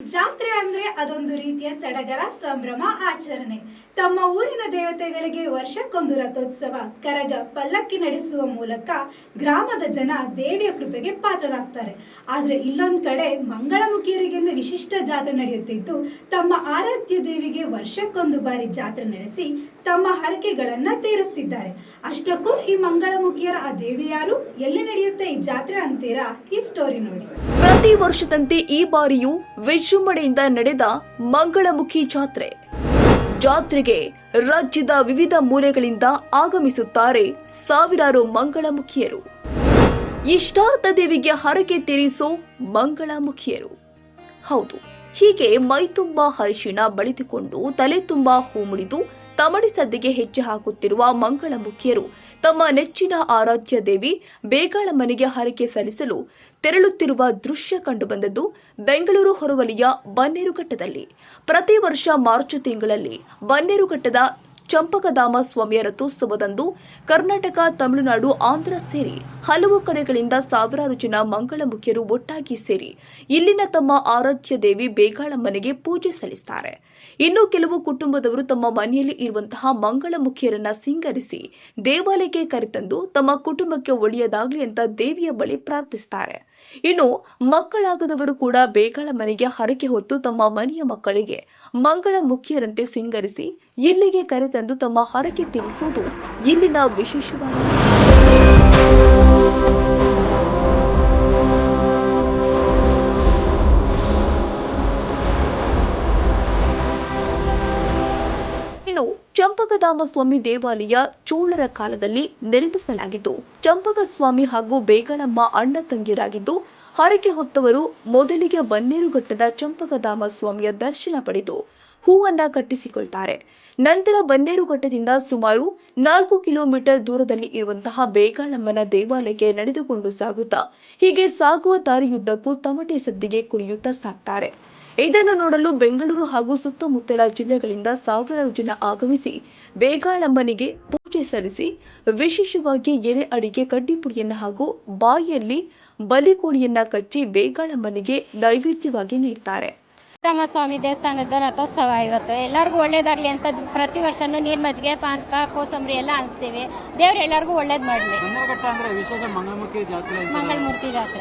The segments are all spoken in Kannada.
ಜಾತ್ರೆ ಅಂದ್ರೆ ಅದೊಂದು ರೀತಿಯ ಸಡಗರ, ಸಂಭ್ರಮ, ಆಚರಣೆ. ತಮ್ಮ ಊರಿನ ದೇವತೆಗಳಿಗೆ ವರ್ಷಕ್ಕೊಂದು ರಥೋತ್ಸವ, ಕರಗ, ಪಲ್ಲಕ್ಕಿ ನಡೆಸುವ ಮೂಲಕ ಗ್ರಾಮದ ಜನ ದೇವಿಯ ಕೃಪೆಗೆ ಪಾತ್ರರಾಗ್ತಾರೆ. ಆದ್ರೆ ಇಲ್ಲೊಂದ್ ಕಡೆ ಮಂಗಳಮುಖಿಯರಿಗೆಂದು ವಿಶಿಷ್ಟ ಜಾತ್ರೆ ನಡೆಯುತ್ತಿದ್ದು, ತಮ್ಮ ಆರಾಧ್ಯ ದೇವಿಗೆ ವರ್ಷಕ್ಕೊಂದು ಬಾರಿ ಜಾತ್ರೆ ನಡೆಸಿ ತಮ್ಮ ಹರಕೆಗಳನ್ನ ತೀರಿಸ್ತಿದ್ದಾರೆ. ಅಷ್ಟಕ್ಕೂ ಈ ಮಂಗಳಮುಖಿಯರ ಆ ದೇವಿ ಯಾರು? ಎಲ್ಲಿ ನಡೆಯುತ್ತೆ ಈ ಜಾತ್ರೆ ಅಂತೀರಾ? ಈ ಸ್ಟೋರಿ ನೋಡಿ. ಪ್ರತಿ ವರ್ಷದಂತೆ ಈ ಬಾರಿಯೂ ವಿಜೃಂಭಣೆಯಿಂದ ನಡೆದ ಮಂಗಳಮುಖಿ ಜಾತ್ರೆ. ಜಾತ್ರೆಗೆ ರಾಜ್ಯದ ವಿವಿಧ ಮೂಲೆಗಳಿಂದ ಆಗಮಿಸುತ್ತಾರೆ ಸಾವಿರಾರು ಮಂಗಳಮುಖಿಯರು. ಇಷ್ಟಾರ್ಥ ದೇವಿಗೆ ಹರಕೆ ತೀರಿಸೋ ಮಂಗಳಮುಖಿಯರು. ಹೌದು. ಹೀಗೆ ಮೈತುಂಬ ಹರಿಶಿಣ ಬಳಿದುಕೊಂಡು ತಲೆ ತುಂಬಾ ಹೂ ಮುಡಿದು ತಮಡಿ ಸದ್ದಿಗೆ ಹೆಜ್ಜೆ ಹಾಕುತ್ತಿರುವ ಮಂಗಳಮುಖಿಯರು ತಮ್ಮ ನೆಚ್ಚಿನ ಆರಾಧ್ಯ ದೇವಿ ಬೇಗಾಳಮ್ಮನಿಗೆ ಹರಕೆ ಸಲ್ಲಿಸಲು ತೆರಳುತ್ತಿರುವ ದೃಶ್ಯ ಕಂಡುಬಂದದ್ದು ಬೆಂಗಳೂರು ಹೊರವಲಿಯ ಬನ್ನೇರುಘಟ್ಟದಲ್ಲಿ. ಪ್ರತಿ ವರ್ಷ ಮಾರ್ಚ್ ತಿಂಗಳಲ್ಲಿ ಬನ್ನೇರುಘಟ್ಟದ ಚಂಪಕಧಾಮ ಸ್ವಾಮಿಯ ರಥೋತ್ಸವದಂದು ಕರ್ನಾಟಕ, ತಮಿಳುನಾಡು, ಆಂಧ್ರ ಸೇರಿ ಹಲವು ಕಡೆಗಳಿಂದ ಸಾವಿರಾರು ಜನ ಮಂಗಳಮುಖಿಯರು ಒಟ್ಟಾಗಿ ಸೇರಿ ಇಲ್ಲಿನ ತಮ್ಮ ಆರಾಧ್ಯ ದೇವಿ ಬೇಗಾಳಮ್ಮನಿಗೆ ಪೂಜೆ ಸಲ್ಲಿಸುತ್ತಾರೆ ಇನ್ನು ಕೆಲವು ಕುಟುಂಬದವರು ತಮ್ಮ ಮನೆಯಲ್ಲಿ ಇರುವಂತಹ ಮಂಗಳಮುಖಿಯರನ್ನ ಸಿಂಗರಿಸಿ ದೇವಾಲಯಕ್ಕೆ ಕರೆತಂದು ತಮ್ಮ ಕುಟುಂಬಕ್ಕೆ ಒಳ್ಳೆಯದಾಗಲಿ ಅಂತ ದೇವಿಯ ಬಳಿ ಪ್ರಾರ್ಥಿಸುತ್ತಾರೆ ಇನ್ನು ಮಕ್ಕಳಾಗದವರು ಕೂಡ ಬೇಗಳ ಮನೆಗೆ ಹರಕೆ ಹೊತ್ತು ತಮ್ಮ ಮನೆಯ ಮಕ್ಕಳಿಗೆ ಮಂಗಳ ಮುಖಿಯರಂತೆ ಸಿಂಗರಿಸಿ ಇಲ್ಲಿಗೆ ಕರೆತಂದು ತಮ್ಮ ಹರಕೆ ತೀರಿಸುವುದು ಇಲ್ಲಿನ ವಿಶೇಷವಾಗಿದೆ. ಚಂಪಕಧಾಮ ಸ್ವಾಮಿ ದೇವಾಲಯ ಚೋಳರ ಕಾಲದಲ್ಲಿ ನಿರ್ಮಿಸಲಾಗಿದ್ದು ಚಂಪಕ ಸ್ವಾಮಿ ಹಾಗೂ ಬೇಗಳಮ್ಮ ಅಣ್ಣ ತಂಗಿರಾಗಿದ್ದು ಹರಕೆ ಹೊತ್ತವರು ಮೊದಲಿಗೆ ಬನ್ನೇರುಘಟ್ಟದ ಚಂಪಕಧಾಮ ಸ್ವಾಮಿಯ ದರ್ಶನ ಪಡೆದು ಹೂವನ್ನ ಕಟ್ಟಿಸಿಕೊಳ್ತಾರೆ. ನಂತರ ಬನ್ನೇರುಘಟ್ಟದಿಂದ ಸುಮಾರು ನಾಲ್ಕು ಕಿಲೋಮೀಟರ್ ದೂರದಲ್ಲಿ ಇರುವಂತಹ ಬೇಗಾಳಮ್ಮನ ದೇವಾಲಯಕ್ಕೆ ನಡೆದುಕೊಂಡು ಸಾಗುತ್ತಾ, ಹೀಗೆ ಸಾಗುವ ದಾರಿಯುದ್ದಕ್ಕೂ ತಮಟೆ ಸದ್ದಿಗೆ ಕುಣಿಯುತ್ತಾ ಸಾಕ್ತಾರೆ ಇದನ್ನು ನೋಡಲು ಬೆಂಗಳೂರು ಹಾಗೂ ಸುತ್ತಮುತ್ತಲ ಜಿಲ್ಲೆಗಳಿಂದ ಸಾವಿರಾರು ಜನ ಆಗಮಿಸಿ ಬೇಗಾಳಮ್ಮನಿಗೆ ಪೂಜೆ ಸಲ್ಲಿಸಿ, ವಿಶೇಷವಾಗಿ ಎಲೆ ಅಡಿಗೆ ಕಡ್ಡಿಪುಡಿಯನ್ನು ಹಾಗೂ ಬಾಯಿಯಲ್ಲಿ ಬಲಿಕೋಳಿಯನ್ನ ಕಚ್ಚಿ ಬೇಗಾಳಮ್ಮನಿಗೆ ನೈವೇದ್ಯವಾಗಿ ನೀಡ್ತಾರೆ. ಸ್ವಾಮಿ ದೇವಸ್ಥಾನದ ರಥೋತ್ಸವ ಇವತ್ತು. ಎಲ್ಲರಿಗೂ ಒಳ್ಳೇದಾಗಲಿ ಅಂತ ಪ್ರತಿ ವರ್ಷನೂ ನೀರು ಮಜ್ಜಿಗೆ ಪಾನಕ ಕೋಸಂಬರಿ ಎಲ್ಲ ಹಂಚ್ತೀವಿ. ದೇವ್ರು ಎಲ್ಲರಿಗೂ ಒಳ್ಳೇದು ಮಾಡಲಿ. ಚಂದ್ರಘಟ್ಟ ಅಂದ್ರೆ ವಿಶೇಷ ಮಂಗಳಮುಖಿ ಜಾತ್ರೆ ಮಂಗಳಮೂರ್ತಿ ಜಾತ್ರೆ.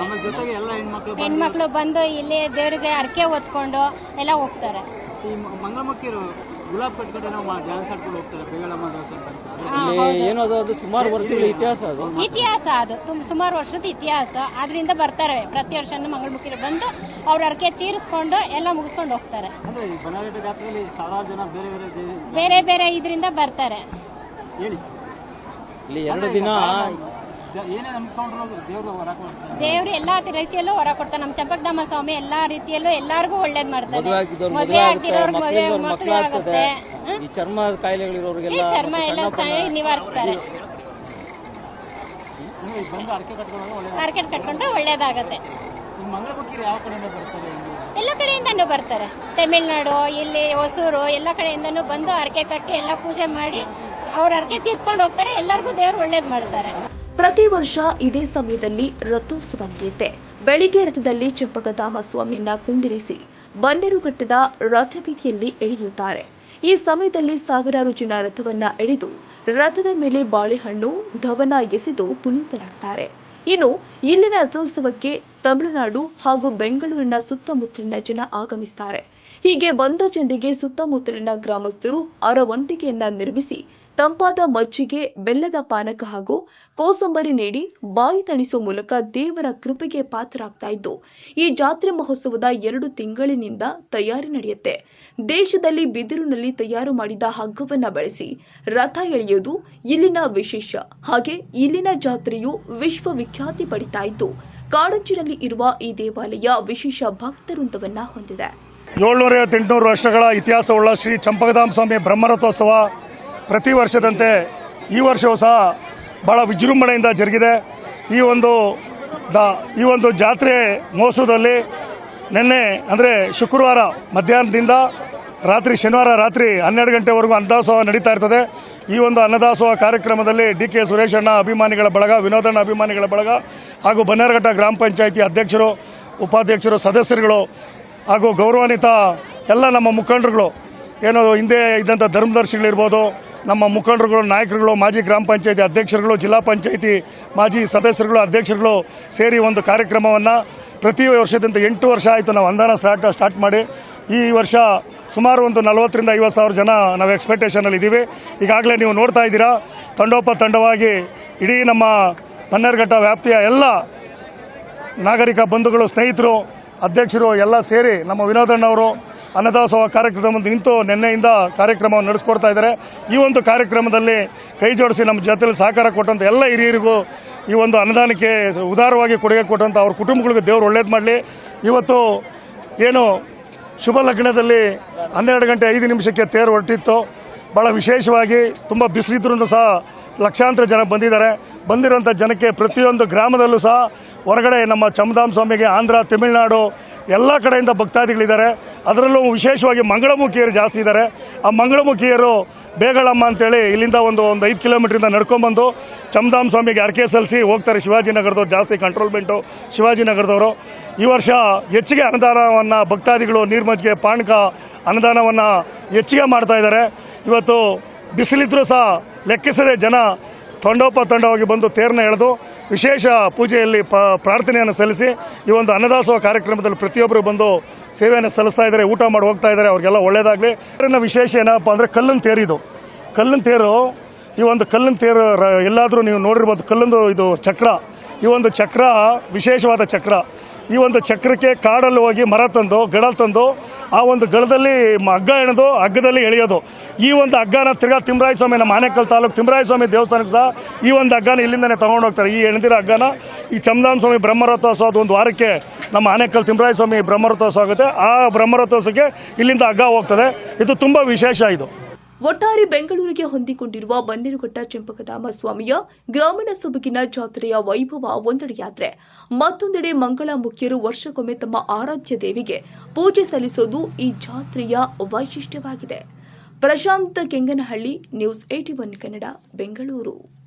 ಹೆಣ್ಮಕ್ಳು ಬಂದು ಇಲ್ಲಿ ದೇವರಿಗೆ ಅಡಿಕೆ ಹೊತ್ಕೊಂಡು ಎಲ್ಲ ಹೋಗ್ತಾರೆ. ಗುಲಾಬ್ ಕಟ್ಕೊಂಡು ನಾವು ಡ್ಯಾನ್ಸ್ ಆಡ್ಕೊಂಡು ಹೋಗ್ತಾರೆ ಬೇಗಳಮ್ಮ ದೇವಸ್ಥಾನ ಅಂತ. ಹಾ, ಅದು ಸುಮಾರು ವರ್ಷಗಳ ಇತಿಹಾಸ ಅದು? ಇತಿಹಾಸ ಅದು. ತುಂಬ ಸುಮಾರು ವರ್ಷದ ಇತಿಹಾಸ. ಅದರಿಂದ ಬರ್ತಾರೆ. ಪ್ರತಿ ವರ್ಷನೂ ಮಂಗಳಮುಖಿರು ಬಂದು ಅವ್ರ ಅರ್ಕೆ ತೀರಿಸ್ಕೊಂಡು ಎಲ್ಲ ಮುಗಿಸ್ಕೊಂಡು ಹೋಗ್ತಾರೆ. ಅಂದ್ರೆ ಈ ಬನಘಟ್ಟ ಜಾತ್ರೆಯಲ್ಲಿ ಸಾವಿರಾರು ಜನ ಬೇರೆ ಬೇರೆ ಬೇರೆ ಬೇರೆ ಇದರಿಂದ ಬರ್ತಾರೆ. ಹೇಳಿ. ಇಲ್ಲಿ ಎರಡು ದಿನ ಏನೇ ದೇವರು ಹೊರ ಕೊಡ್ತಾರೆ. ದೇವ್ರು ಎಲ್ಲಾ ರೀತಿಯಲ್ಲೂ ಹೊರ ಕೊಡ್ತಾರೆ. ನಮ್ಮ ಚಂಪಕಧಾಮ ಸ್ವಾಮಿ ಎಲ್ಲಾ ರೀತಿಯಲ್ಲೂ ಎಲ್ಲಾರ್ಗೂ ಒಳ್ಳೇದ್ ಮಾಡ್ತಾರೆ. ಮದುವೆ ಆಗ್ತಿರೋರ್ಗ್ ಮದುವೆ ಆಗುತ್ತೆ ಈ ಚರ್ಮ ಕಾಯಿಲೆಗಳಿರೋರಿಗೆಲ್ಲ ಚರ್ಮ ಎಲ್ಲ ನಿವಾರಿಸ್ತಾರೆ. ಮಾರ್ಕೆಟ್ ಕಟ್ಕೊಂಡ್ರೆ ಒಳ್ಳೇದಾಗತ್ತೆ. ಯಾವ ಕಡೆಯಿಂದ ಬರ್ತಾರೆ ಎಲ್ಲ ಕಡೆಯಿಂದನೂ ಬರ್ತಾರೆ. ತಮಿಳ್ನಾಡು ಇಲ್ಲಿ ಹೊಸೂರು ಎಲ್ಲ ಕಡೆಯಿಂದನೂ ಬಂದು ಅರಕೆ ಕಟ್ಟಿ ಎಲ್ಲ ಪೂಜೆ ಮಾಡಿ ಅವ್ರ ಅರಕೆ ತೀರ್ಸ್ಕೊಂಡು ಹೋಗ್ತಾರೆ. ಎಲ್ಲರಿಗೂ ದೇವ್ರು ಒಳ್ಳೇದ್ ಮಾಡ್ತಾರೆ. ಪ್ರತಿ ವರ್ಷ ಇದೇ ಸಮಯದಲ್ಲಿ ರಥೋತ್ಸವ ನಡೆಯುತ್ತೆ. ಬೆಳಿಗ್ಗೆ ರಥದಲ್ಲಿ ಚಂಪಕಧಾಮ ಸ್ವಾಮಿಯನ್ನ ಕುಂದಿರಿಸಿ ಬನ್ನೇರುಘಟ್ಟದ ರಥಬೀದಿಯಲ್ಲಿ ಎಳೆಯುತ್ತಾರೆ. ಈ ಸಮಯದಲ್ಲಿ ಸಾವಿರಾರು ಜನ ರಥವನ್ನ ಎಳೆದು ರಥದ ಮೇಲೆ ಬಾಳೆಹಣ್ಣು, ಧವನ ಎಸೆದು ಪುನೀತರಾಗ್ತಾರೆ. ಇನ್ನು ಇಲ್ಲಿನ ರಥೋತ್ಸವಕ್ಕೆ ತಮಿಳುನಾಡು ಹಾಗೂ ಬೆಂಗಳೂರಿನ ಸುತ್ತಮುತ್ತಲಿನ ಜನ ಆಗಮಿಸುತ್ತಾರೆ ಹೀಗೆ ಬಂದ ಜನರಿಗೆ ಸುತ್ತಮುತ್ತಲಿನ ಗ್ರಾಮಸ್ಥರು ಅರವಂತಿಕೆಯನ್ನ ನಿರ್ಮಿಸಿ ತಂಪಾದ ಮಜ್ಜಿಗೆ, ಬೆಲ್ಲದ ಪಾನಕ ಹಾಗೂ ಕೋಸಂಬರಿ ನೀಡಿ ಬಾಯಿ ತಣಿಸುವ ಮೂಲಕ ದೇವರ ಕೃಪೆಗೆ ಪಾತ್ರರಾಗ್ತಾ ಇದ್ದು, ಈ ಜಾತ್ರೆ ಮಹೋತ್ಸವದ ಎರಡು ತಿಂಗಳಿನಿಂದ ತಯಾರಿ ನಡೆಯುತ್ತೆ. ದೇಶದಲ್ಲಿ ಬಿದಿರಿನಲ್ಲಿ ತಯಾರು ಮಾಡಿದ ಹಗ್ಗವನ್ನು ಬಳಸಿ ರಥ ಎಳೆಯೋದು ಇಲ್ಲಿನ ವಿಶೇಷ. ಹಾಗೆ ಇಲ್ಲಿನ ಜಾತ್ರೆಯು ವಿಶ್ವವಿಖ್ಯಾತಿ ಪಡಿತಾ ಇದ್ದು, ಕಾಡಂಚಿನಲ್ಲಿ ಇರುವ ಈ ದೇವಾಲಯ ವಿಶೇಷ ಭಕ್ತವೃಂದವನ್ನ ಹೊಂದಿದೆ. ಏಳ್ನೂರ ವರ್ಷಗಳ ಇತಿಹಾಸವುಳ್ಳ ಶ್ರೀ ಚಂಪಕಧಾಮ ಸ್ವಾಮಿ ಬ್ರಹ್ಮರಥೋತ್ಸವ ಪ್ರತಿ ವರ್ಷದಂತೆ ಈ ವರ್ಷವೂ ಸಹ ಬಹಳ ವಿಜೃಂಭಣೆಯಿಂದ ಜರುಗಿದೆ. ಈ ಒಂದು ದ, ಈ ಒಂದು ಜಾತ್ರೆ ಮಹೋತ್ಸವದಲ್ಲಿ ನಿನ್ನೆ ಅಂದರೆ ಶುಕ್ರವಾರ ಮಧ್ಯಾಹ್ನದಿಂದ ರಾತ್ರಿ ಶನಿವಾರ ರಾತ್ರಿ ಹನ್ನೆರಡು ಗಂಟೆವರೆಗೂ ಅನ್ನದಾಸೋಹ ನಡೀತಾ ಇರ್ತದೆ. ಈ ಒಂದು ಅನ್ನದಾಸೋಹ ಕಾರ್ಯಕ್ರಮದಲ್ಲಿ ಡಿ ಕೆ ಸುರೇಶಣ್ಣ ಅಭಿಮಾನಿಗಳ ಬಳಗ ವಿನೋದಣ್ಣ ಅಭಿಮಾನಿಗಳ ಬಳಗ ಹಾಗೂ ಬನ್ನೇರಘಟ್ಟ ಗ್ರಾಮ ಪಂಚಾಯಿತಿ ಅಧ್ಯಕ್ಷರು, ಉಪಾಧ್ಯಕ್ಷರು, ಸದಸ್ಯರುಗಳು ಹಾಗೂ ಗೌರವಾನ್ವಿತ ಎಲ್ಲ ನಮ್ಮ ಮುಖಂಡರುಗಳು ಏನು ಹಿಂದೆ ಇದ್ದಂಥ ಧರ್ಮದರ್ಶಿಗಳಿರ್ಬೋದು, ನಮ್ಮ ಮುಖಂಡರುಗಳು, ನಾಯಕರುಗಳು, ಮಾಜಿ ಗ್ರಾಮ ಪಂಚಾಯತಿ ಅಧ್ಯಕ್ಷರುಗಳು, ಜಿಲ್ಲಾ ಪಂಚಾಯತಿ ಮಾಜಿ ಸದಸ್ಯರುಗಳು, ಅಧ್ಯಕ್ಷರುಗಳು ಸೇರಿ ಒಂದು ಕಾರ್ಯಕ್ರಮವನ್ನು ಪ್ರತಿ ವರ್ಷದಿಂದ ಎಂಟು ವರ್ಷ ಆಯಿತು ನಾವು ಅಂದಾನ ಸ್ಟಾರ್ಟ್ ಸ್ಟಾರ್ಟ್ ಮಾಡಿ. ಈ ವರ್ಷ ಸುಮಾರು ಒಂದು ನಲವತ್ತರಿಂದ ಐವತ್ತು ಸಾವಿರ ಜನ ನಾವು ಎಕ್ಸ್ಪೆಕ್ಟೇಷನಲ್ಲಿ ಇದ್ದೀವಿ ಈಗಾಗಲೇ ನೀವು ನೋಡ್ತಾ ಇದ್ದೀರಾ, ತಂಡೋಪ ತಂಡವಾಗಿ ಇಡೀ ನಮ್ಮ ಬನ್ನೇರುಘಟ್ಟ ವ್ಯಾಪ್ತಿಯ ಎಲ್ಲ ನಾಗರಿಕ ಬಂಧುಗಳು, ಸ್ನೇಹಿತರು, ಅಧ್ಯಕ್ಷರು ಎಲ್ಲ ಸೇರಿ ನಮ್ಮ ವಿನೋದಣ್ಣವರು ಅನ್ನದಾಸೋಹ ಕಾರ್ಯಕ್ರಮದಲ್ಲಿ ನಿಂತು ನಿನ್ನೆಯಿಂದ ಕಾರ್ಯಕ್ರಮವನ್ನು ನಡೆಸ್ಕೊಡ್ತಾ ಇದ್ದಾರೆ. ಈ ಒಂದು ಕಾರ್ಯಕ್ರಮದಲ್ಲಿ ಕೈ ಜೋಡಿಸಿ ನಮ್ಮ ಜೊತೆಲಿ ಸಹಕಾರ ಕೊಟ್ಟಂಥ ಎಲ್ಲ ಹಿರಿಯರಿಗೂ ಈ ಒಂದು ಅನುದಾನಕ್ಕೆ ಉದಾರವಾಗಿ ಕೊಡುಗೆ ಕೊಟ್ಟಂಥ ಅವ್ರ ಕುಟುಂಬಗಳಿಗೆ ದೇವರು ಒಳ್ಳೇದು ಮಾಡಲಿ. ಇವತ್ತು ಏನು ಶುಭ ಲಗ್ನದಲ್ಲಿ ಹನ್ನೆರಡು ಗಂಟೆ ಐದು ನಿಮಿಷಕ್ಕೆ ತೇರು ಹೊರಟಿತ್ತು. ಭಾಳ ವಿಶೇಷವಾಗಿ ತುಂಬ ಬಿಸಿಲಿದ್ರೂ ಸಹ ಲಕ್ಷಾಂತರ ಜನ ಬಂದಿದ್ದಾರೆ. ಬಂದಿರುವಂಥ ಜನಕ್ಕೆ ಪ್ರತಿಯೊಂದು ಗ್ರಾಮದಲ್ಲೂ ಸಹ ಹೊರಗಡೆ ನಮ್ಮ ಚಮದಾಮ್ ಸ್ವಾಮಿಗೆ ಆಂಧ್ರ, ತಮಿಳುನಾಡು ಎಲ್ಲ ಕಡೆಯಿಂದ ಭಕ್ತಾದಿಗಳಿದ್ದಾರೆ. ಅದರಲ್ಲೂ ವಿಶೇಷವಾಗಿ ಮಂಗಳಮುಖಿಯರು ಜಾಸ್ತಿ ಇದ್ದಾರೆ. ಆ ಮಂಗಳಮುಖಿಯರು ಬೇಗಳಮ್ಮ ಅಂತೇಳಿ ಇಲ್ಲಿಂದ ಒಂದು ಒಂದು ಐದು ಕಿಲೋಮೀಟ್ರಿಂದ ನಡ್ಕೊಂಬಂದು ಚಮದಾಮ್ ಸ್ವಾಮಿಗೆ ಅರ್ಕೆ ಸಲ್ಲಿಸಿ ಹೋಗ್ತಾರೆ ಶಿವಾಜಿನಗರದವ್ರು ಜಾಸ್ತಿ ಕಂಟ್ರೋಲ್ಮೆಂಟು ಶಿವಾಜಿನಗರದವರು ಈ ವರ್ಷ ಹೆಚ್ಚಿಗೆ ಅನುದಾನವನ್ನು ಭಕ್ತಾದಿಗಳು ನೀರ್ಮಜ್ಜಿಗೆ, ಪಾಣಕ ಅನುದಾನವನ್ನು ಹೆಚ್ಚಿಗೆ ಮಾಡ್ತಾ ಇದ್ದಾರೆ. ಇವತ್ತು ಬಿಸಿಲಿದ್ರೂ ಸಹ ಲೆಕ್ಕಿಸದೆ ಜನ ತಂಡೋಪ ತಂಡವಾಗಿ ಬಂದು ತೇರನ್ನ ಎಳೆದು ವಿಶೇಷ ಪೂಜೆಯಲ್ಲಿ ಪ್ರಾರ್ಥನೆಯನ್ನು ಸಲ್ಲಿಸಿ ಈ ಒಂದು ಅನ್ನದಾಸೋಹ ಕಾರ್ಯಕ್ರಮದಲ್ಲಿ ಪ್ರತಿಯೊಬ್ಬರು ಬಂದು ಸೇವೆಯನ್ನು ಸಲ್ಲಿಸ್ತಾ ಇದ್ದಾರೆ, ಊಟ ಮಾಡಿ ಹೋಗ್ತಾ ಇದ್ದಾರೆ, ಅವ್ರಿಗೆಲ್ಲ ಒಳ್ಳೆಯದಾಗಲಿ ಇದರಿಂದ ವಿಶೇಷ ಏನಪ್ಪ ಅಂದರೆ ಕಲ್ಲಿನ ತೇರಿದು ಕಲ್ಲಿನ ತೇರು, ಈ ಒಂದು ಕಲ್ಲಿನ ತೇರು ಎಲ್ಲಾದರೂ ನೀವು ನೋಡಿರ್ಬೋದು, ಕಲ್ಲೊಂದು ಇದು ಚಕ್ರ. ಈ ಒಂದು ಚಕ್ರ, ವಿಶೇಷವಾದ ಚಕ್ರ. ಈ ಒಂದು ಚಕ್ರಕ್ಕೆ ಕಾಡಲ್ಲಿ ಹೋಗಿ ಮರ ತಂದು ಗಳ ತಂದು, ಆ ಒಂದು ಗಳದಲ್ಲಿ ಹಗ್ಗ ಎಳೆದು ಹಗ್ಗದಲ್ಲಿ ಎಳೆಯೋದು. ಈ ಒಂದು ಹಗ್ಗನ ತಿರ್ಗಾ ತಿಮ್ರಾಯ ಸ್ವಾಮಿ ನಮ್ಮ ಆನೆಕಲ್ ತಾಲೂಕು ತಿಮ್ರಾಯಸ್ವಾಮಿ ದೇವಸ್ಥಾನಕ್ಕೆ ಸಹ ಈ ಒಂದು ಹಗ್ಗನ ಇಲ್ಲಿಂದನೇ ತಗೊಂಡು ಹೋಗ್ತಾರೆ. ಈ ಎಣದಿರೋ ಹಗ್ಗನ ಈ ಚಮದಾನ ಸ್ವಾಮಿ ಬ್ರಹ್ಮರಥೋತ್ಸವ ಒಂದು ವಾರಕ್ಕೆ ನಮ್ಮ ಆನೇಕಲ್ ತಿಮ್ರಾಯ ಸ್ವಾಮಿ ಬ್ರಹ್ಮರಥೋತ್ಸವ ಆಗುತ್ತೆ. ಆ ಬ್ರಹ್ಮರಥೋತ್ಸವಕ್ಕೆ ಇಲ್ಲಿಂದ ಹಗ್ಗ ಹೋಗ್ತದೆ. ಇದು ತುಂಬ ವಿಶೇಷ ಇದು. ಒಟ್ಟಾರೆ ಬೆಂಗಳೂರಿಗೆ ಹೊಂದಿಕೊಂಡಿರುವ ಬನ್ನೇರುಘಟ್ಟ ಚೆಂಪಕಧಾಮ ಸ್ವಾಮಿಯ ಗ್ರಾಮೀಣ ಸೊಬಗಿನ ಜಾತ್ರೆಯ ವೈಭವ ಒಂದೆಡೆಯಾದ್ರೆ. ಮತ್ತೊಂದೆಡೆ ಮಂಗಳ ಮುಖ್ಯರು ವರ್ಷಕ್ಕೊಮ್ಮೆ ತಮ್ಮ ಆರಾಧ್ಯ ದೇವಿಗೆ ಪೂಜೆ ಸಲ್ಲಿಸೋದು ಈ ಜಾತ್ರೆಯ ವೈಶಿಷ್ಟ್ಯವಾಗಿದೆ. Prashanth Kenganahalli, news eighty one Kannada, Bengaluru.